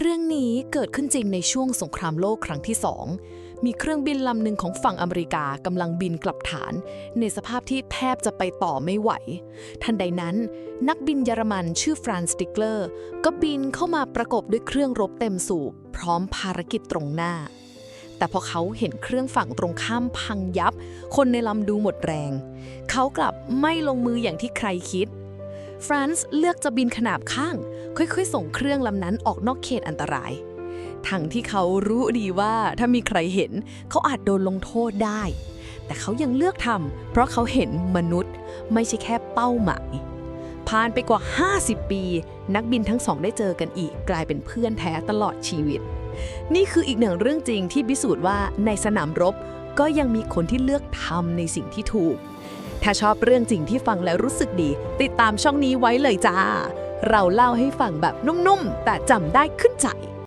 เรื่องนี้เกิดขึ้นจริงในช่วงสงครามโลกครั้งที่สองมีเครื่องบินลำหนึ่งของฝั่งอเมริกากำลังบินกลับฐาน ในสภาพที่แทบจะไปต่อไม่ไหว ทันใดนั้นนักบินเยอรมันชื่อฟรานสติกเลอร์ ก็บินเข้ามาประกบด้วยเครื่องรบเต็มสูบพร้อมภารกิจตรงหน้า แต่พอเขาเห็นเครื่องฝั่งตรงข้ามพังยับ คนในลำดูหมดแรง เขากลับไม่ลงมืออย่างที่ใครคิด ฟรานซ์เลือกจะบินขนาบข้าง ค่อยๆ ส่งเครื่องลำนั้นออกนอกเขตอันตราย ทั้งที่เขารู้ดีว่าถ้ามีใครเห็น เขาอาจโดนลงโทษได้ แต่เขายังเลือกทำเพราะเขาเห็นมนุษย์ ไม่ใช่แค่เป้าหมายผ่านไปกว่า 50 ปี นักบินทั้งสองได้เจอกันอีก กลายเป็นเพื่อนแท้ตลอดชีวิต นี่คืออีกหนึ่งเรื่องจริงที่พิสูจน์ว่าในสนามรบก็ยังมีคนที่เลือกทำในสิ่งที่ถูก ถ้าชอบเรื่องจริงที่ฟังแล้วรู้สึกดี ติดตามช่องนี้ไว้เลยจ้า เราเล่าให้ฟังแบบนุ่มๆ แต่จำได้ขึ้นใจ